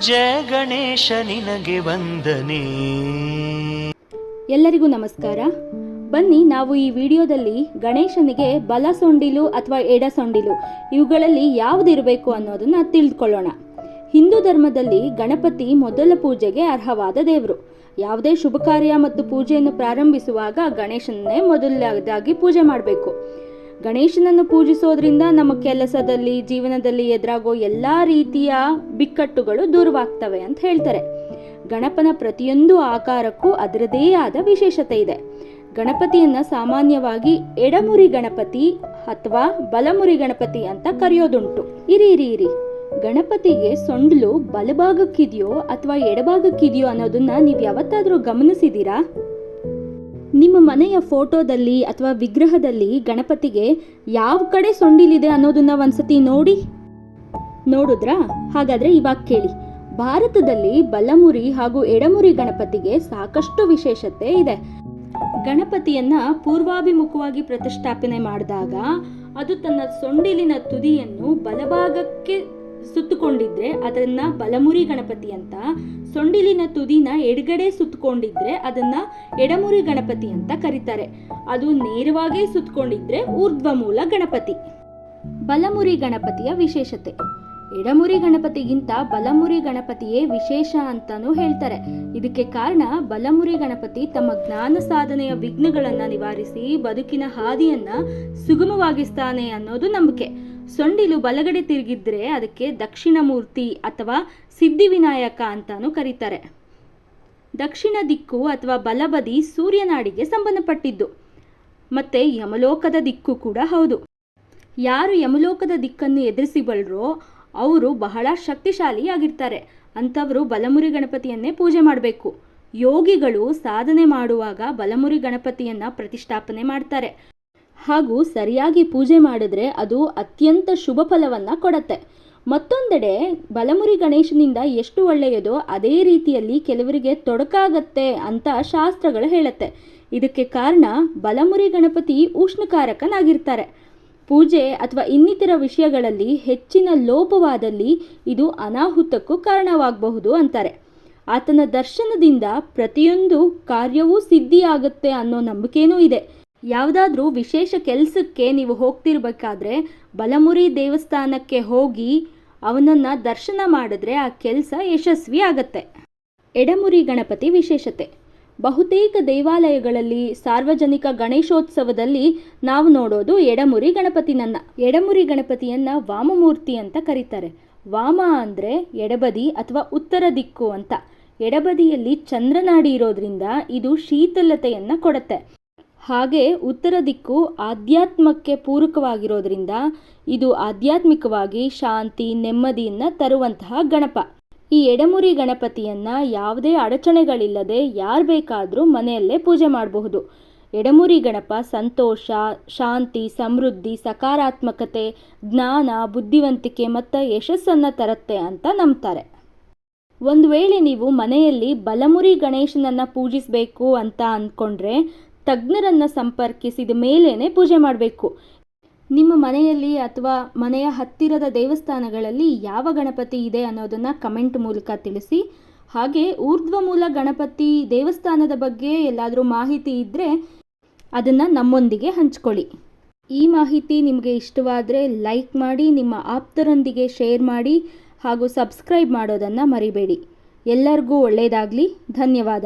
ಜಯ ಗಣೇಶ ನಿನಗೆ ವಂದನೆ. ಎಲ್ಲರಿಗೂ ನಮಸ್ಕಾರ. ಬನ್ನಿ, ನಾವು ಈ ವಿಡಿಯೋದಲ್ಲಿ ಗಣೇಶನಿಗೆ ಬಲ ಸೊಂಡಿಲು ಅಥವಾ ಎಡ ಸೊಂಡಿಲು ಇವುಗಳಲ್ಲಿ ಯಾವುದಿರಬೇಕು ಅನ್ನೋದನ್ನ ತಿಳಿದುಕೊಳ್ಳೋಣ ಹಿಂದೂ ಧರ್ಮದಲ್ಲಿ ಗಣಪತಿ ಮೊದಲ ಪೂಜೆಗೆ ಅರ್ಹವಾದ ದೇವರು. ಯಾವುದೇ ಶುಭ ಕಾರ್ಯ ಮತ್ತು ಪೂಜೆಯನ್ನು ಪ್ರಾರಂಭಿಸುವಾಗ ಗಣೇಶನನ್ನೇ ಮೊದಲಾಗಿ ಪೂಜೆ ಮಾಡಬೇಕು. ಗಣೇಶನನ್ನು ಪೂಜಿಸೋದ್ರಿಂದ ನಮ್ಮ ಕೆಲಸದಲ್ಲಿ, ಜೀವನದಲ್ಲಿ ಎದುರಾಗೋ ಎಲ್ಲ ರೀತಿಯ ಬಿಕ್ಕಟ್ಟುಗಳು ದೂರವಾಗ್ತವೆ ಅಂತ ಹೇಳ್ತಾರೆ. ಗಣಪನ ಪ್ರತಿಯೊಂದು ಆಕಾರಕ್ಕೂ ಅದರದೇ ಆದ ವಿಶೇಷತೆ ಇದೆ. ಗಣಪತಿಯನ್ನ ಸಾಮಾನ್ಯವಾಗಿ ಎಡಮುರಿ ಗಣಪತಿ ಅಥವಾ ಬಲಮುರಿ ಗಣಪತಿ ಅಂತ ಕರೆಯೋದುಂಟು. ಇರಿ ಇರಿ ಇರಿ. ಗಣಪತಿಗೆ ಸೊಂಡ್ಲು ಬಲಭಾಗಕ್ಕಿದೆಯೋ ಅಥವಾ ಎಡಭಾಗಕ್ಕಿದೆಯೋ ಅನ್ನೋದನ್ನ ನೀವು ಯಾವತ್ತಾದರೂ ಗಮನಿಸಿದೀರಾ? ನಿಮ್ಮ ಮನೆಯ ಫೋಟೋದಲ್ಲಿ ಅಥವಾ ವಿಗ್ರಹದಲ್ಲಿ ಗಣಪತಿಗೆ ಯಾವ ಕಡೆ ಸೊಂಡಿಲಿದೆ ಅನ್ನೋದನ್ನ ಒಂದ್ಸತಿ ನೋಡಿ. ನೋಡಿದ್ರಾ? ಹಾಗಾದ್ರೆ ಇವಾಗ ಕೇಳಿ. ಭಾರತದಲ್ಲಿ ಬಲಮುರಿ ಹಾಗೂ ಎಡಮುರಿ ಗಣಪತಿಗೆ ಸಾಕಷ್ಟು ವಿಶೇಷತೆ ಇದೆ. ಗಣಪತಿಯನ್ನ ಪೂರ್ವಾಭಿಮುಖವಾಗಿ ಪ್ರತಿಷ್ಠಾಪನೆ ಮಾಡಿದಾಗ ಅದು ತನ್ನ ಸೊಂಡಿಲಿನ ತುದಿಯನ್ನು ಬಲಭಾಗಕ್ಕೆ ಸುತ್ತಕೊಂಡಿದ್ರೆ ಅದನ್ನ ಬಲಮುರಿ ಗಣಪತಿ ಅಂತ, ಸೊಂಡಿಲಿನ ತುದಿನ ಎಡಗಡೆ ಸುತ್ತಕೊಂಡಿದ್ರೆ ಅದನ್ನ ಎಡಮುರಿ ಗಣಪತಿ ಅಂತ ಕರೀತಾರೆ. ಅದು ನೇರವಾಗಿ ಸುತ್ತಕೊಂಡಿದ್ರೆ ಊರ್ಧ್ವಮೂಲ ಗಣಪತಿ. ಬಲಮುರಿ ಗಣಪತಿಯ ವಿಶೇಷತೆ. ಎಡಮುರಿ ಗಣಪತಿಗಿಂತ ಬಲಮುರಿ ಗಣಪತಿಯೇ ವಿಶೇಷ ಅಂತಾನೂ ಹೇಳ್ತಾರೆ. ಇದಕ್ಕೆ ಕಾರಣ ಬಲಮುರಿ ಗಣಪತಿ ತಮ್ಮ ಜ್ಞಾನ ಸಾಧನೆಯ ವಿಘ್ನಗಳನ್ನು ನಿವಾರಿಸಿ ಬದುಕಿನ ಹಾದಿಯನ್ನ ಸುಗಮವಾಗಿಸ್ತಾನೆ ಅನ್ನೋದು ನಂಬಿಕೆ. ಸೊಂಡಿಲು ಬಲಗಡೆ ತಿರುಗಿದ್ರೆ ಅದಕ್ಕೆ ದಕ್ಷಿಣ ಮೂರ್ತಿ ಅಥವಾ ಸಿದ್ಧಿವಿನಾಯಕ ಅಂತಾನೂ ಕರೀತಾರೆ. ದಕ್ಷಿಣ ದಿಕ್ಕು ಅಥವಾ ಬಲಬದಿ ಸೂರ್ಯನಾಡಿಗೆ ಸಂಬಂಧಪಟ್ಟಿದ್ದು. ಮತ್ತೆ ಯಮಲೋಕದ ದಿಕ್ಕು ಕೂಡ ಹೌದು. ಯಾರು ಯಮಲೋಕದ ದಿಕ್ಕನ್ನು ಎದುರಿಸಿಬಲ್ರೋ ಅವರು ಬಹಳ ಶಕ್ತಿಶಾಲಿಯಾಗಿರ್ತಾರೆ. ಅಂಥವರು ಬಲಮುರಿ ಗಣಪತಿಯನ್ನೇ ಪೂಜೆ ಮಾಡಬೇಕು. ಯೋಗಿಗಳು ಸಾಧನೆ ಮಾಡುವಾಗ ಬಲಮುರಿ ಗಣಪತಿಯನ್ನ ಪ್ರತಿಷ್ಠಾಪನೆ ಮಾಡ್ತಾರೆ. ಹಾಗೂ ಸರಿಯಾಗಿ ಪೂಜೆ ಮಾಡಿದ್ರೆ ಅದು ಅತ್ಯಂತ ಶುಭ ಫಲವನ್ನು ಕೊಡತ್ತೆ. ಮತ್ತೊಂದೆಡೆ, ಬಲಮುರಿ ಗಣೇಶನಿಂದ ಎಷ್ಟು ಒಳ್ಳೆಯದೋ ಅದೇ ರೀತಿಯಲ್ಲಿ ಕೆಲವರಿಗೆ ತೊಡಕಾಗತ್ತೆ ಅಂತ ಶಾಸ್ತ್ರಗಳು ಹೇಳುತ್ತೆ. ಇದಕ್ಕೆ ಕಾರಣ ಬಲಮುರಿ ಗಣಪತಿ ಉಷ್ಣಕಾರಕನಾಗಿರ್ತಾರೆ. ಪೂಜೆ ಅಥವಾ ಇನ್ನಿತರ ವಿಷಯಗಳಲ್ಲಿ ಹೆಚ್ಚಿನ ಲೋಪವಾದಲ್ಲಿ ಇದು ಅನಾಹುತಕ್ಕೂ ಕಾರಣವಾಗಬಹುದು ಅಂತಾರೆ. ಆತನ ದರ್ಶನದಿಂದ ಪ್ರತಿಯೊಂದು ಕಾರ್ಯವೂ ಸಿದ್ಧಿಯಾಗುತ್ತೆ ಅನ್ನೋ ನಂಬಿಕೆನೂ ಇದೆ. ಯಾವುದಾದ್ರೂ ವಿಶೇಷ ಕೆಲಸಕ್ಕೆ ನೀವು ಹೋಗ್ತಿರ್ಬೇಕಾದ್ರೆ ಬಲಮುರಿ ದೇವಸ್ಥಾನಕ್ಕೆ ಹೋಗಿ ಅವನನ್ನ ದರ್ಶನ ಮಾಡಿದ್ರೆ ಆ ಕೆಲಸ ಯಶಸ್ವಿ ಆಗತ್ತೆ. ಎಡಮುರಿ ಗಣಪತಿ ವಿಶೇಷತೆ. ಬಹುತೇಕ ದೇವಾಲಯಗಳಲ್ಲಿ ಸಾರ್ವಜನಿಕ ಗಣೇಶೋತ್ಸವದಲ್ಲಿ ನಾವು ನೋಡೋದು ಎಡಮುರಿ ಗಣಪತಿನನ್ನ. ಎಡಮುರಿ ಗಣಪತಿಯನ್ನ ವಾಮಮೂರ್ತಿ ಅಂತ ಕರೀತಾರೆ. ವಾಮ ಅಂದರೆ ಎಡಬದಿ ಅಥವಾ ಉತ್ತರ ದಿಕ್ಕು ಅಂತ. ಎಡಬದಿಯಲ್ಲಿ ಚಂದ್ರನಾಡಿ ಇರೋದ್ರಿಂದ ಇದು ಶೀತಲತೆಯನ್ನು ಕೊಡುತ್ತೆ. ಹಾಗೆ ಉತ್ತರ ದಿಕ್ಕು ಆಧ್ಯಾತ್ಮಕ್ಕೆ ಪೂರಕವಾಗಿರೋದ್ರಿಂದ ಇದು ಆಧ್ಯಾತ್ಮಿಕವಾಗಿ ಶಾಂತಿ, ನೆಮ್ಮದಿಯನ್ನು ತರುವಂತಹ ಗಣಪ. ಈ ಎಡಮುರಿ ಗಣಪತಿಯನ್ನ ಯಾವುದೇ ಅಡಚಣೆಗಳಿಲ್ಲದೆ ಯಾರು ಬೇಕಾದರೂ ಮನೆಯಲ್ಲೇ ಪೂಜೆ ಮಾಡಬಹುದು. ಎಡಮುರಿ ಗಣಪ ಸಂತೋಷ, ಶಾಂತಿ, ಸಮೃದ್ಧಿ, ಸಕಾರಾತ್ಮಕತೆ, ಜ್ಞಾನ, ಬುದ್ಧಿವಂತಿಕೆ ಮತ್ತು ಯಶಸ್ಸನ್ನು ತರುತ್ತೆ ಅಂತ ನಂಬ್ತಾರೆ. ಒಂದು ವೇಳೆ ನೀವು ಮನೆಯಲ್ಲಿ ಬಲಮುರಿ ಗಣೇಶನನ್ನು ಪೂಜಿಸಬೇಕು ಅಂತ ಅಂದ್ಕೊಂಡ್ರೆ ತಜ್ಞರನ್ನ ಸಂಪರ್ಕಿಸಿದ ಮೇಲೇನೆ ಪೂಜೆ ಮಾಡಬೇಕು. ನಿಮ್ಮ ಮನೆಯಲ್ಲಿ ಅಥವಾ ಮನೆಯ ಹತ್ತಿರದ ದೇವಸ್ಥಾನಗಳಲ್ಲಿ ಯಾವ ಗಣಪತಿ ಇದೆ ಅನ್ನೋದನ್ನು ಕಮೆಂಟ್ ಮೂಲಕ ತಿಳಿಸಿ. ಹಾಗೆ ಊರ್ಧ್ವ ಮೂಲ ಗಣಪತಿ ದೇವಸ್ಥಾನದ ಬಗ್ಗೆ ಎಲ್ಲಾದರೂ ಮಾಹಿತಿ ಇದ್ದರೆ ಅದನ್ನು ನಮ್ಮೊಂದಿಗೆ ಹಂಚ್ಕೊಳ್ಳಿ. ಈ ಮಾಹಿತಿ ನಿಮಗೆ ಇಷ್ಟವಾದರೆ ಲೈಕ್ ಮಾಡಿ, ನಿಮ್ಮ ಆಪ್ತರೊಂದಿಗೆ ಶೇರ್ ಮಾಡಿ ಹಾಗೂ ಸಬ್ಸ್ಕ್ರೈಬ್ ಮಾಡೋದನ್ನು ಮರಿಬೇಡಿ. ಎಲ್ಲರಿಗೂ ಒಳ್ಳೆಯದಾಗಲಿ ಧನ್ಯವಾದ.